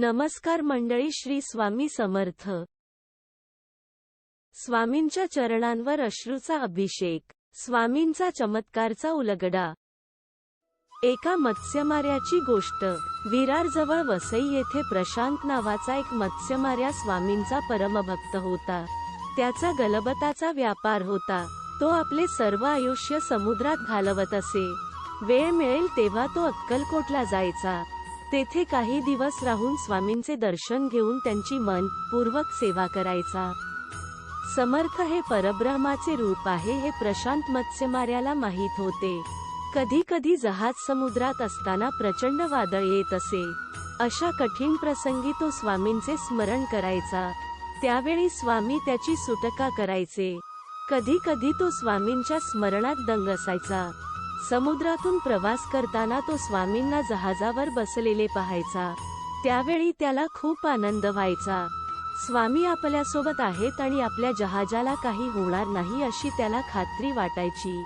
नमस्कार मंडळी श्री स्वामी समर्थ. स्वामींच्या चरणांवर अश्रूचा अभिषेक स्वामींचा चमत्कारचा उलगडा. एका मत्स्यमाऱ्याची गोष्ट विरारजवळ वसई येथे प्रशांत नावाचा एक मत्स्यमाऱ्या स्वामींचा परमभक्त होता. त्याचा गलबताचा व्यापार होता. तो आपले सर्व आयुष्य समुद्रात घालवत असे. वेळ मिळेल तेव्हा तो अक्कलकोटला जायचा. तेथे काही दिवस राहून स्वामींचे दर्शन घेऊन त्यांची मन पूर्वक सेवा करायचा. समर्थ हे परब्रह्माचे रूप आहे हे प्रशांत मत्स्यमाऱ्याला माहीत होते. कधी कधी जहाज समुद्रात असताना प्रचंड वादळ येत असे. अशा कठीण प्रसंगी तो स्वामींचे स्मरण करायचा. त्यावेळी स्वामी त्याची सुटका करायचे. कधी कधी तो स्वामींच्या स्मरणात दंग असायचा. समुद्रातून प्रवास करताना तो स्वामींना जहाजावर बसलेले पाहायचा. त्यावेळी त्याला खूप आनंद व्हायचा. स्वामी आपल्यासोबत आहेत आणि आपल्या जहाजाला काही होणार नाही अशी त्याला खात्री वाटायची.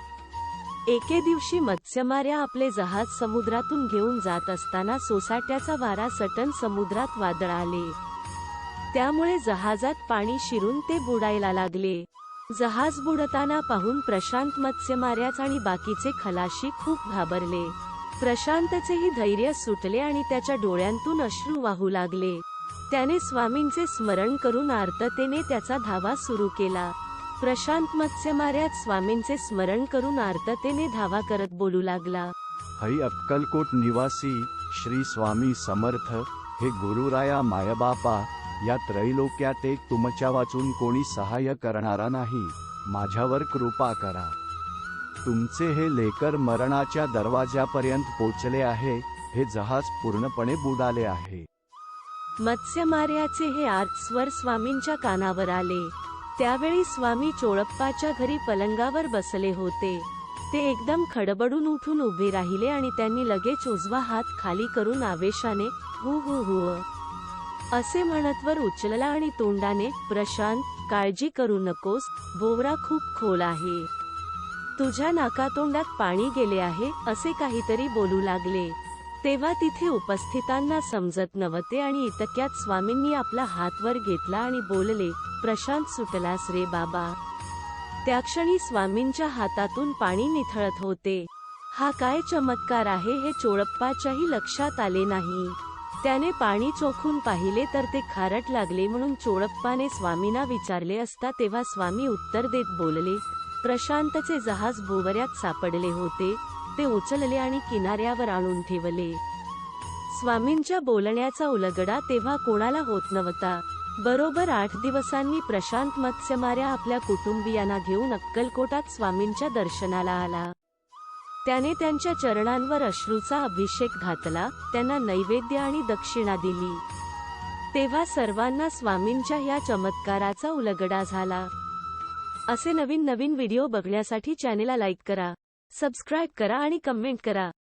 एके दिवशी मत्स्यमाऱ्या आपले जहाज समुद्रातून घेऊन जात असताना सोसाट्याचा वारा सटन समुद्रात वादळ आले त्यामुळे जहाजात पाणी शिरून ते बुडायला लागले. जहाज बुडताना पाहून प्रशांत मत्स्यमाऱ्याच आणि बाकीचे खलाशी खूप घाबरले. प्रशांतचेही धैर्य सुटले आणि त्याच्या डोळ्यांतून अश्रू वाहू लागले. त्याने स्वामींचे स्मरण करून आर्ततेने त्याचा धावा सुरू केला. प्रशांत मत्स्यमाऱ्यात स्वामींचे स्मरण करून आर्ततेने धावा करत बोलू लागला. हई अक्कलकोट निवासी श्री स्वामी समर्थ हे गुरुराया मायबापा या त्रैलोक्यात एक तुमच्या वाचून कोणी सहाय्य करणारा नाही. माझ्यावर कृपा करा. तुमचे हे लेकर मरणाच्या दरवाजापर्यंत पोचले आहे हे जहाज पूर्णपणे बुडाले आहे. मत्स्यमार्याचे हे आर्त स्वर स्वामींच्या कानावर आले. त्यावेळी स्वामी चोळप्पाच्या घरी पलंगावर बसले होते. ते एकदम खडबडून उठून उभे राहिले आणि त्यांनी लगेच उजवा हात खाली करून आवेशाने हु हु हु. असे म्हणतवर उचलला आणि तोंडाने प्रशांत काळजी करू नकोस बोवरा खूप खोल आहे. तुझ्या नाकातोंडात पाणी गेले आहे असे काहीतरी बोलू लागले. तेव्हा तिथे उपस्थितांना समजत नव्हते आणि इतक्यात स्वामींनी आपला हात वर घेतला आणि बोलले प्रशांत सुटलास रे बाबा. त्या क्षणी स्वामींच्या हातातून पाणी निथळत होते. हा काय चमत्कार आहे हे चोळप्पाच्याही लक्षात आले नाही. त्याने पाणी चोखून पाहिले तर ते खारट लागले म्हणून चोळप्पाने स्वामींना विचारले असता तेव्हा स्वामी उत्तर देत बोलले. प्रशांतचे जहाज भोवऱ्यात सापडले होते. ते उचलले आणि किनाऱ्यावर आणून ठेवले. स्वामींच्या बोलण्याचा उलगडा तेव्हा कोणाला होत नव्हता. बरोबर आठ दिवसांनी प्रशांत मत्स्यमाऱ्या आपल्या कुटुंबियांना घेऊन अक्कलकोटात स्वामींच्या दर्शनाला आला. त्याने त्यांच्या चरणांवर अश्रूचा अभिषेक घातला त्यांना नैवेद्य आणि दक्षिणा दिली. तेव्हा सर्वांना स्वामींच्या या चमत्काराचा उलगडा झाला. असे नवीन नवीन व्हिडिओ बघण्यासाठी चॅनेलला लाईक करा सबस्क्राईब करा आणि कमेंट करा.